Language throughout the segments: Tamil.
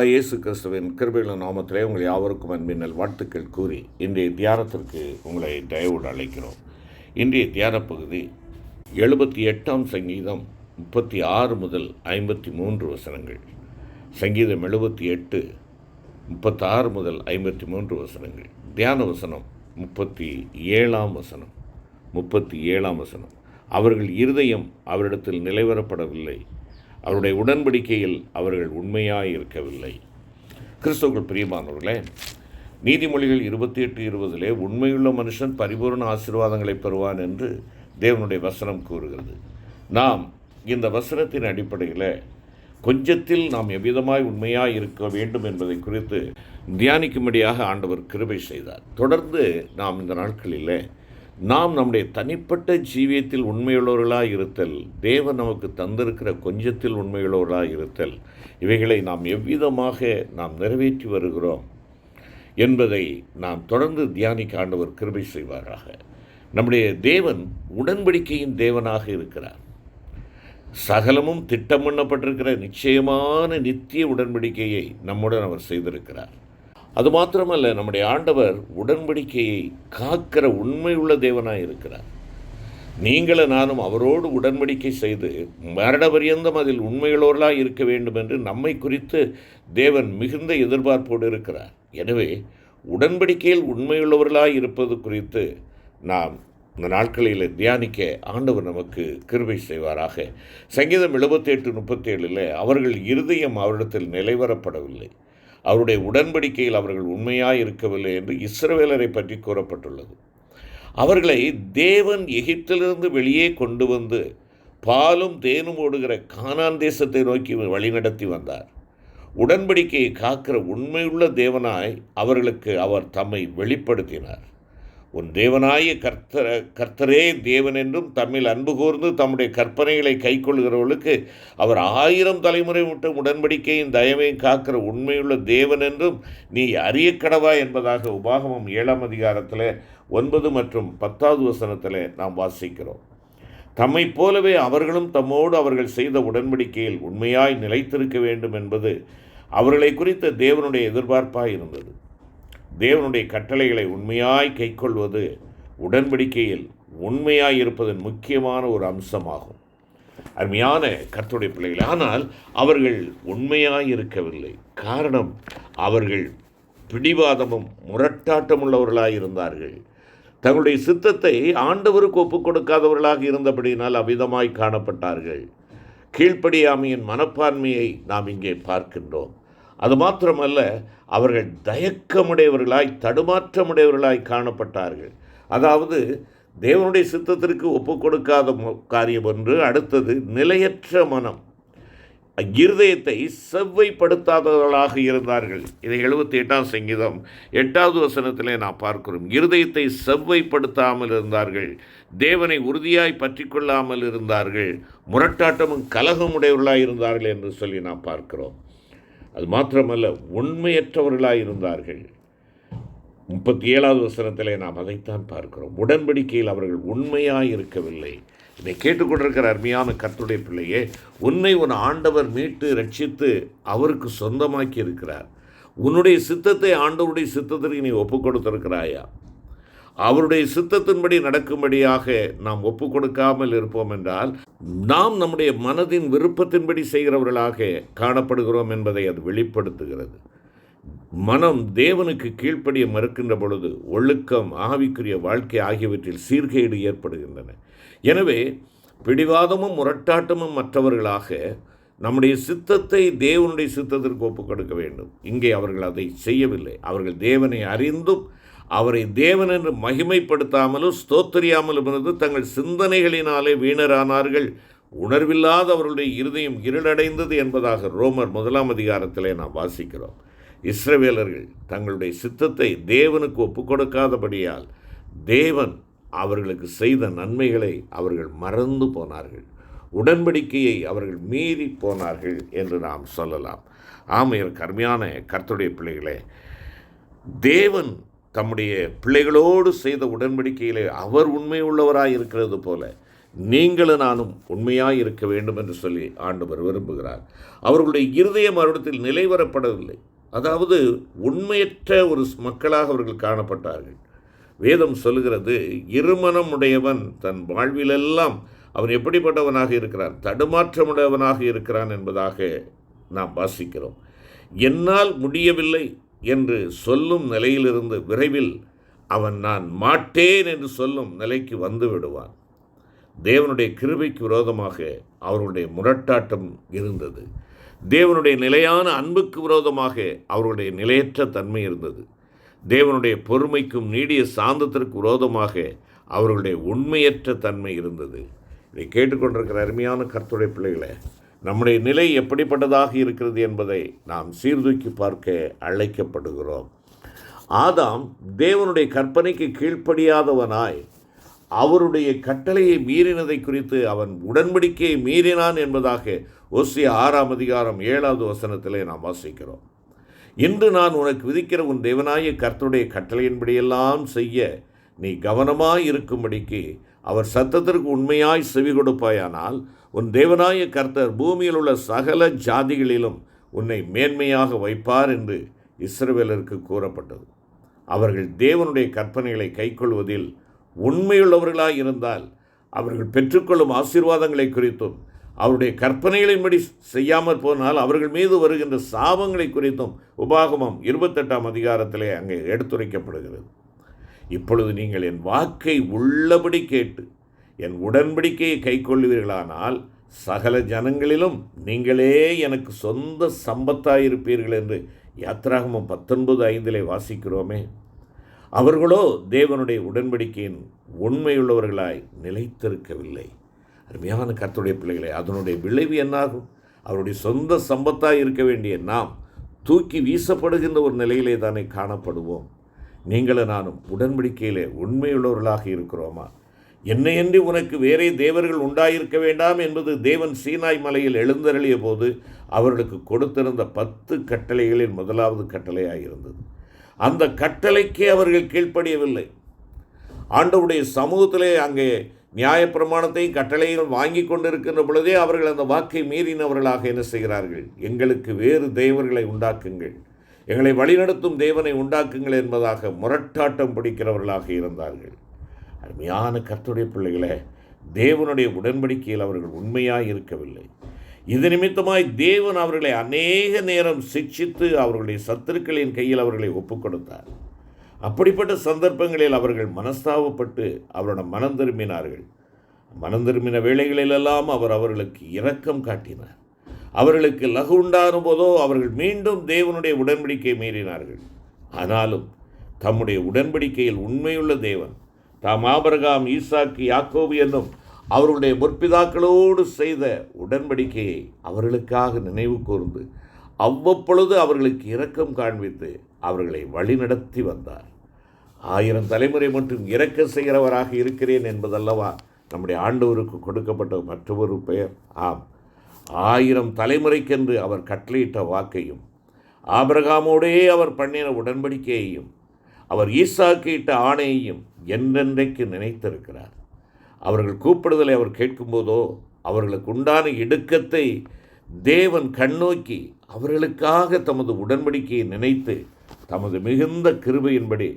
ஆண்டவராய் இயேசு கிறிஸ்துவின் கிருபையுள்ள நாமத்திலே உங்கள் யாவருக்கும் அன்பின் வாழ்த்துக்கள் கூறி இன்றைய தியானத்திற்கு உங்களை தயவோடு அழைக்கிறோம். இன்றைய தியான பகுதி எழுபத்தி எட்டாம் சங்கீதம் முப்பத்தி ஆறு முதல் ஐம்பத்தி மூன்று வசனங்கள். சங்கீதம் எழுபத்தி எட்டு முப்பத்தாறு முதல் ஐம்பத்தி மூன்று வசனங்கள். தியான வசனம் முப்பத்தி ஏழாம் வசனம். முப்பத்தி ஏழாம் வசனம். அவர்கள் இருதயம் அவரிடத்தில் நிலைவரப்படவில்லை. அவருடைய உடன்படிக்கையில் அவர்கள் உண்மையாக இருக்கவில்லை கிறிஸ்தவர்கள் பிரியமானவர்களே நீதிமொழிகள் இருபத்தி எட்டு இருபதிலே உண்மையுள்ள மனுஷன் பரிபூர்ண ஆசீர்வாதங்களை பெறுவான் என்று தேவனுடைய வசனம் கூறுகிறது. நாம் இந்த வசனத்தின் அடிப்படையில் கொஞ்சத்தில் நாம் எவ்விதமாய் உண்மையாக இருக்க வேண்டும் என்பதை குறித்து தியானிக்கும்படியாக ஆண்டவர் கிருபை செய்தார். தொடர்ந்து நாம் இந்த நாட்களில் நாம் நம்முடைய தனிப்பட்ட ஜீவியத்தில் உண்மையுள்ளவர்களாக இருத்தல் தேவன் நமக்கு தந்திருக்கிற கொஞ்சத்தில் உண்மையுள்ளவர்களாக இருத்தல் இவைகளை நாம் எவ்விதமாக நாம் நிறைவேற்றி வருகிறோம் என்பதை நாம் தொடர்ந்து தியானிக்க ஆண்டவர் கிருபை செய்வாராக. நம்முடைய தேவன் உடன்படிக்கையின் தேவனாக இருக்கிறார். சகலமும் திட்டமிடப்பட்டிருக்கிற நிச்சயமான நித்திய உடன்படிக்கையை நம்முடன் அவர் செய்திருக்கிறார். அது மாத்திரமல்ல நம்முடைய ஆண்டவர் உடன்படிக்கையை காக்கிற உண்மையுள்ள தேவனாக இருக்கிறார். நீங்கள நானும் அவரோடு உடன்படிக்கை செய்து மரண பரியந்தம் அதில் உண்மையுள்ளவர்களாக இருக்க வேண்டும் என்று நம்மை குறித்து தேவன் மிகுந்த எதிர்பார்ப்போடு இருக்கிறார். எனவே உடன்படிக்கையில் உண்மையுள்ளவர்களாக இருப்பது குறித்து நாம் இந்த நாட்களில் தியானிக்க ஆண்டவர் நமக்கு கிருபை செய்வாராக. சங்கீதம் எழுபத்தி எட்டு முப்பத்தேழில் அவர்கள் இருதயம் அவரிடத்தில் நிலைவரப்படவில்லை. அவருடைய உடன்படிக்கையில் அவர்கள் உண்மையாக இருக்கவில்லை என்று இஸ்ரவேலரை பற்றி கூறப்பட்டுள்ளது. அவர்களை தேவன் எகிப்திலிருந்து வெளியே கொண்டு வந்து பாலும் தேனும் ஓடுகிற கானான் தேசத்தை நோக்கி வழிநடத்தி வந்தார். உடன்படிக்கையை காக்கிற உண்மையுள்ள தேவனாய் அவர்களுக்கு அவர் தம்மை வெளிப்படுத்தினார். உன் தேவனாய கர்த்தர கர்த்தரே தேவன் என்றும் தம்மில் அன்பு கூர்ந்து தம்முடைய கற்பனைகளை கைக்கொள்கிறவர்களுக்கு அவர் ஆயிரம் தலைமுறை மட்டும் உடன்படிக்கையும் தயவையும் காக்கிற உண்மையுள்ள தேவன் என்றும் நீ அறிய கடவா என்பதாக உபாகமம் ஏழாம் அதிகாரத்தில் ஒன்பது மற்றும் பத்தாவது வசனத்தில் நாம் வாசிக்கிறோம். தம்மை போலவே அவர்களும் தம்மோடு அவர்கள் செய்த உடன்படிக்கையில் உண்மையாய் நிலைத்திருக்க வேண்டும் என்பது அவர்களை குறித்த தேவனுடைய எதிர்பார்ப்பாக இருந்தது. தேவனுடைய கட்டளைகளை உண்மையாய் கைக்கொள்வது உடன்படிக்கையில் உண்மையாய் இருப்பதன் முக்கியமான ஒரு அம்சமாகும். அருமையான கர்த்துடைய பிள்ளைகள் ஆனால் அவர்கள் உண்மையாய் இருக்கவில்லை காரணம் அவர்கள் பிடிவாதமும் முரட்டாட்டம் உள்ளவர்களாக இருந்தார்கள் தங்களுடைய சித்தத்தை ஆண்டவருக்கு ஒப்புக் கொடுக்காதவர்களாக இருந்தபடியினால் அவ்விதமாய் காணப்பட்டார்கள். கீழ்ப்படியாமையின் மனப்பான்மையை நாம் இங்கே பார்க்கின்றோம். அது மாத்திரமல்ல அவர்கள் தயக்கமுடையவர்களாய் தடுமாற்றமுடையவர்களாய் காணப்பட்டார்கள். அதாவது தேவனுடைய சித்தத்திற்கு ஒப்பு கொடுக்காத காரியம் ஒன்று அடுத்தது நிலையற்ற மனம். இருதயத்தை செவ்வைப்படுத்தாதவர்களாக இருந்தார்கள். இதை எழுபத்தி எட்டாம் சங்கீதம் எட்டாவது வசனத்திலே நான் பார்க்கிறோம். இருதயத்தை செவ்வைப்படுத்தாமல் இருந்தார்கள். தேவனை உறுதியாய் பற்றி கொள்ளாமல் இருந்தார்கள். முரட்டாட்டமும் கலகமுடையவர்களாக இருந்தார்கள் என்று சொல்லி நாம் பார்க்கிறோம். அது மாத்திரமல்ல உண்மையற்றவர்களாக இருந்தார்கள் முப்பத்தி ஏழாவது வசனத்திலே நாம் அதைத்தான் பார்க்கிறோம். உடன்படிக்கையில் அவர்கள் உண்மையாக இருக்கவில்லை இதை கேட்டுக்கொண்டிருக்கிற அருமையான கர்த்துடைய பிள்ளையே உன்னை உன் ஆண்டவர் மீட்டு ரட்சித்து அவருக்கு சொந்தமாக்கி இருக்கிறார் உன்னுடைய சித்தத்தை ஆண்டவருடைய சித்தத்திற்கு நீ ஒப்பு கொடுத்திருக்கிறாயா அவருடைய சித்தத்தின்படி நடக்கும்படியாக நாம் ஒப்பு கொடுக்காமல் இருப்போம் என்றால் நாம் நம்முடைய மனதின் விருப்பத்தின்படி செய்கிறவர்களாக காணப்படுகிறோம் என்பதை அது வெளிப்படுத்துகிறது. மனம் தேவனுக்கு கீழ்ப்படிய மறுக்கின்ற பொழுது ஒழுக்கம் ஆவிக்குரிய வாழ்க்கை ஆகியவற்றில் சீர்கேடு ஏற்படுகின்றன. எனவே பிடிவாதமும் முரட்டாட்டமும் மற்றவர்களாக நம்முடைய சித்தத்தை தேவனுடைய சித்தத்திற்கு ஒப்புக் கொடுக்க வேண்டும். இங்கே அவர்கள் அதை செய்யவில்லை. அவர்கள் தேவனை அறிந்தும் அவரை தேவன் என்று மகிமைப்படுத்தாமலும் ஸ்தோத்தரியாமலும் இருந்து தங்கள் சிந்தனைகளினாலே வீணரானார்கள். உணர்வில்லாத அவர்களுடைய இருதயம் இருளடைந்தது என்பதாக ரோமர் முதலாம் அதிகாரத்திலே நாம் வாசிக்கிறோம். இஸ்ரவேலர்கள் தங்களுடைய சித்தத்தை தேவனுக்கு ஒப்பு கொடுக்காதபடியால் தேவன் அவர்களுக்கு செய்த நன்மைகளை அவர்கள் மறந்து போனார்கள். உடன்படிக்கையை அவர்கள் மீறி போனார்கள் என்று நாம் சொல்லலாம். ஆமையர் கருமையான கர்த்துடைய பிள்ளைகளே தேவன் தம்முடைய பிள்ளைகளோடு செய்த உடன்படிக்கையிலே அவர் உண்மை உள்ளவராய் இருக்கிறது போல நீங்களும் நானும் உண்மையாக இருக்க வேண்டும் என்று சொல்லி ஆண்டவர் விரும்புகிறார். அவர்களுடைய இருதயம் அவரிடத்தில் நிலைவரப்படவில்லை அதாவது உண்மையற்ற ஒரு மக்களாக அவர்கள் காணப்பட்டார்கள். வேதம் சொல்லுகிறது இருமனம் உடையவன் தன் வாழ்விலெல்லாம் அவன் எப்படிப்பட்டவனாக இருக்கிறான் தடுமாற்றமுடையவனாக இருக்கிறான் என்பதாக நாம் வாசிக்கிறோம். என்னால் முடியவில்லை என்று சொல்லும் நிலையிலிருந்து விரைவில் அவன் நான் மாட்டேன் என்று சொல்லும் நிலைக்கு வந்து விடுவான். தேவனுடைய கிருபைக்கு விரோதமாக அவர்களுடைய முரட்டாட்டம் இருந்தது. தேவனுடைய நிலையான அன்புக்கு விரோதமாக அவர்களுடைய நிலையற்ற தன்மை இருந்தது. தேவனுடைய பொறுமைக்கும் நீடிய சாந்தத்திற்கு விரோதமாக அவர்களுடைய உண்மையற்ற தன்மை இருந்தது. இதை கேட்டுக்கொண்டிருக்கிற அருமையான கர்த்துடைய பிள்ளைகளை நம்முடைய நிலை எப்படிப்பட்டதாக இருக்கிறது என்பதை நாம் சீர்தூக்கி பார்க்க அழைக்கப்படுகிறோம். ஆதாம் தேவனுடைய கற்பனைக்கு கீழ்ப்படியாதவனாய் அவருடைய கட்டளையை மீறினதை குறித்து அவன் உடன்படிக்கையை மீறினான் என்பதாக ஒசிய ஆறாம் அதிகாரம் ஏழாவது வசனத்திலே நாம் வாசிக்கிறோம். இன்று நான் உனக்கு விதிக்கிற உன் தேவனாய கர்த்தருடைய கட்டளையின்படியெல்லாம் செய்ய நீ கவனமாய் இருக்கும்படிக்கு அவர் சத்தத்திற்கு உண்மையாய் செவி கொடுப்பாயானால் உன் தேவனாய கர்த்தர் பூமியில் உள்ள சகல ஜாதிகளிலும் உன்னை மேன்மையாக வைப்பார் என்று இஸ்ரவேலருக்கு கூறப்பட்டது. அவர்கள் தேவனுடைய கற்பனைகளை கைக்கொள்வதில் உண்மையுள்ளவர்களாக இருந்தால் அவர்கள் பெற்றுக்கொள்ளும் ஆசீர்வாதங்களை குறித்தும் அவருடைய கற்பனைகளின்படி செய்யாமல் போனால் அவர்கள் மீது வருகின்ற சாபங்களை குறித்தும் உபாகமம் இருபத்தெட்டாம் அதிகாரத்திலே அங்கே எடுத்துரைக்கப்படுகிறது. இப்பொழுது நீங்கள் என் வாக்கை உள்ளபடி கேட்டு என் உடன்படிக்கையை கைக்கொள்வீர்களானால் சகல ஜனங்களிலும் நீங்களே எனக்கு சொந்த சம்பத்தாயிருப்பீர்கள் என்று யாத்ராகமம் பத்தொன்பது ஐந்திலே வாசிக்கிறோமே. அவர்களோ தேவனுடைய உடன்படிக்கையின் உண்மையுள்ளவர்களாய் நிலைத்திருக்கவில்லை. அருமையான கர்த்தருடைய பிள்ளைகளை அதனுடைய விளைவு என்னாகும்? அவருடைய சொந்த சம்பத்தாக இருக்க வேண்டிய நாம் தூக்கி வீசப்படுகின்ற ஒரு நிலையிலே தானே காணப்படுவோம். நீங்களும் நானும் உடன்படிக்கையிலே உண்மையுள்ளவர்களாக இருக்கிறோமா? என்னையன்றி உனக்கு வேறே தேவர்கள் உண்டாயிருக்க வேண்டாம் என்பது தேவன் சீனாய் மலையில் எழுந்தருளிய போது அவர்களுக்கு கொடுத்திருந்த பத்து கட்டளைகளில் முதலாவது கட்டளையாக இருந்தது. அந்த கட்டளைக்கே அவர்கள் கீழ்ப்படியவில்லை. ஆண்டவுடைய சமூகத்திலே அங்கே நியாயப்பிரமாணத்தையும் கட்டளையும் வாங்கி கொண்டிருக்கின்ற பொழுதே அவர்கள் அந்த வாக்கை மீறினவர்களாக என்ன செய்கிறார்கள்? எங்களுக்கு வேறு தேவர்களை உண்டாக்குங்கள். எங்களை வழிநடத்தும் தேவனை உண்டாக்குங்கள் என்பதாக முரட்டாட்டம் பிடிக்கிறவர்களாக இருந்தார்கள். அருமையான கர்த்துடைய பிள்ளைகளே தேவனுடைய உடன்படிக்கையில் அவர்கள் உண்மையாக இருக்கவில்லை. இது நிமித்தமாய் தேவன் அவர்களை அநேக நேரம் சிக்ஷித்து அவர்களுடைய சத்துருக்களின் கையில் அவர்களை ஒப்புக் கொடுத்தார் அப்படிப்பட்ட சந்தர்ப்பங்களில் அவர்கள் மனஸ்தாபப்பட்டு அவரோட மனம் திரும்பினார்கள். மனம் திரும்பின வேளைகளிலெல்லாம் அவர் அவர்களுக்கு இரக்கம் காட்டினார். அவர்களுக்கு லகு உண்டான போதோ அவர்கள் மீண்டும் தேவனுடைய உடன்படிக்கை மீறினார்கள். ஆனாலும் தம்முடைய உடன்படிக்கையில் உண்மையுள்ள தேவன் தாம் ஆபரகாம் ஈசாக்கு யாக்கோபு என்னும் அவர்களுடைய முற்பிதாக்களோடு செய்த உடன்படிக்கையை அவர்களுக்காக நினைவு கூர்ந்து அவ்வப்பொழுது அவர்களுக்கு இரக்கம் காண்பித்து அவர்களை வழிநடத்தி வந்தார். ஆயிரம் தலைமுறை மற்றும் இரக்க செய்கிறவராக இருக்கிறேன் என்பதல்லவா நம்முடைய ஆண்டவருக்கு கொடுக்கப்பட்ட மற்றொரு பெயர். ஆம். ஆயிரம் தலைமுறைக்கென்று அவர் கட்டளையிட்ட வாக்கையும் ஆபிரகாமோடே அவர் பண்ணின உடன்படிக்கையையும் அவர் ஈசாக்கிட்ட ஆணையையும் என்றென்றைக்கு நினைத்திருக்கிறார். அவர்கள் கூப்பிடுதலை அவர் கேட்கும்போதோ அவர்களுக்கு உண்டான இடுக்கத்தை தேவன் கண்ணோக்கி அவர்களுக்காக தமது உடன்படிக்கையை நினைத்து தமது மிகுந்த கிருபையின்படி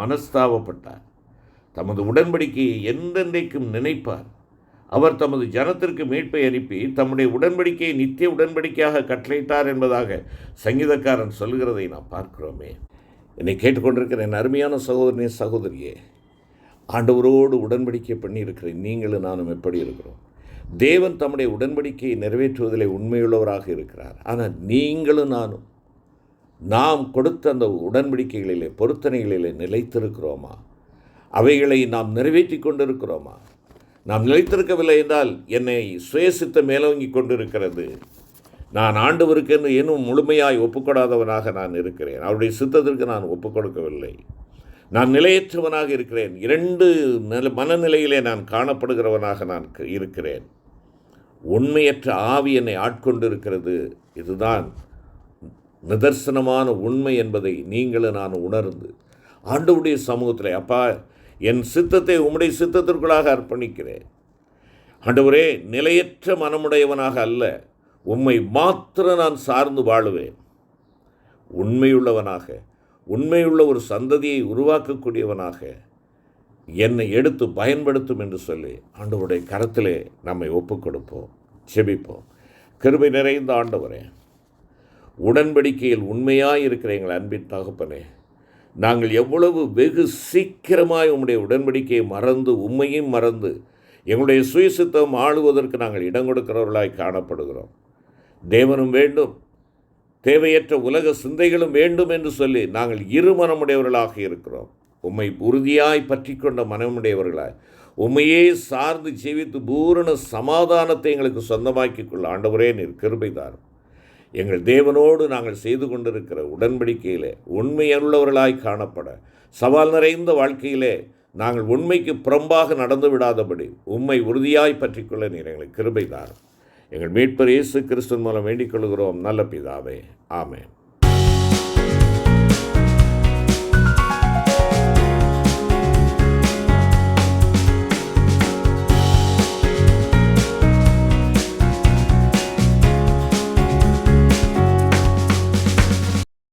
மனஸ்தாபப்பட்டார். தமது உடன்படிக்கையை என்றென்றைக்கும் நினைப்பார். அவர் தமது ஜனத்திற்கு மீட்பை அனுப்பி தம்முடைய உடன்படிக்கையை நித்திய உடன்படிக்கையாக கட்டளையிட்டார் என்பதாக சங்கீதக்காரன் சொல்கிறதை நாம் பார்க்கிறோமே. என்னை கேட்டுக்கொண்டிருக்கிற என் அருமையான சகோதரனே சகோதரியே ஆண்டவரோடு உடன்படிக்கை பண்ணியிருக்கிறேன். நீங்களும் நானும் எப்படி இருக்கிறோம்? தேவன் தம்முடைய உடன்படிக்கையை நிறைவேற்றுவதில் உண்மையுள்ளவராக இருக்கிறார். ஆனால் நீங்களும் நானும் நாம் கொடுத்த அந்த உடன்படிக்கைகளிலே பொருத்தனைகளிலே நிலைத்திருக்கிறோமா? அவைகளை நாம் நிறைவேற்றி கொண்டிருக்கிறோமா? நாம் நிலைத்திருக்கவில்லை என்றால் என்னை சுயசித்த மேலோங்கி கொண்டிருக்கிறது. நான் ஆண்டவருக்கென்று இன்னும் முழுமையாய் ஒப்புக்கொடாதவனாக நான் இருக்கிறேன். அவருடைய சித்தத்திற்கு நான் ஒப்புக்கொடுக்கவில்லை. நான் நிலையற்றவனாக இருக்கிறேன். இரண்டு நில மனநிலையிலே நான் காணப்படுகிறவனாக நான் க- இருக்கிறேன். உண்மையற்ற ஆவி என்னை ஆட்கொண்டு இருக்கிறது இதுதான் நிதர்சனமான உண்மை என்பதை நீங்களும் நான் உணர்ந்து ஆண்டவுடைய சமூகத்தில் அப்பா என் சித்தத்தை உம்முடைய சித்தத்திற்குள்ளாக அர்ப்பணிக்கிறேன். ஆண்டவரே நிலையற்ற மனமுடையவனாக அல்ல. உம்மை மாத்திர நான் சார்ந்து வாழுவேன். உண்மையுள்ளவனாக உண்மையுள்ள ஒரு சந்ததியை உருவாக்கக்கூடியவனாக என்னை எடுத்து பயன்படுத்தும் என்று சொல்லி ஆண்டவருடைய கரத்திலே நம்மை ஒப்புக் கொடுப்போம் செபிப்போம் கிருபை நிறைந்த ஆண்டவரே உடன்படிக்கையில் உண்மையாக இருக்கிற எங்கள் அன்பின் தகப்பனே நாங்கள் எவ்வளவு வெகு சீக்கிரமாய் உம்முடைய உடன்படிக்கையை மறந்து உண்மையும் மறந்து எங்களுடைய சுயசித்தம் ஆளுவதற்கு நாங்கள் இடம் கொடுக்கிறவர்களாய் காணப்படுகிறோம். தேவனும் வேண்டும். தேவையற்ற உலக சிந்தைகளும் வேண்டும் என்று சொல்லி நாங்கள் இருமனமுடையவர்களாக இருக்கிறோம். உம்மை உறுதியாய் பற்றி கொண்ட மனமுடையவர்களாய் உண்மையே சார்ந்து ஜீவித்து பூரண சமாதானத்தை எங்களுக்கு சொந்தமாக்கிக் கொள்ள ஆண்டவரே நீர் கிருபைதாரும். எங்கள் தேவனோடு நாங்கள் செய்து கொண்டிருக்கிற உடன்படிக்கையிலே உண்மையுள்ளவர்களாய் காணப்பட சவால் நிறைந்த வாழ்க்கையிலே நாங்கள் உண்மைக்கு புறம்பாக நடந்து விடாதபடி உண்மை உறுதியாய் பற்றிக்கொள்ள நீர் எங்களுக்கு கிருபைதாரும். எங்கள் மீட்பர் இயேசு கிறிஸ்துவின் மூலம் வேண்டிக் கொள்கிறோம் நல்ல பிதாவே. ஆமென்.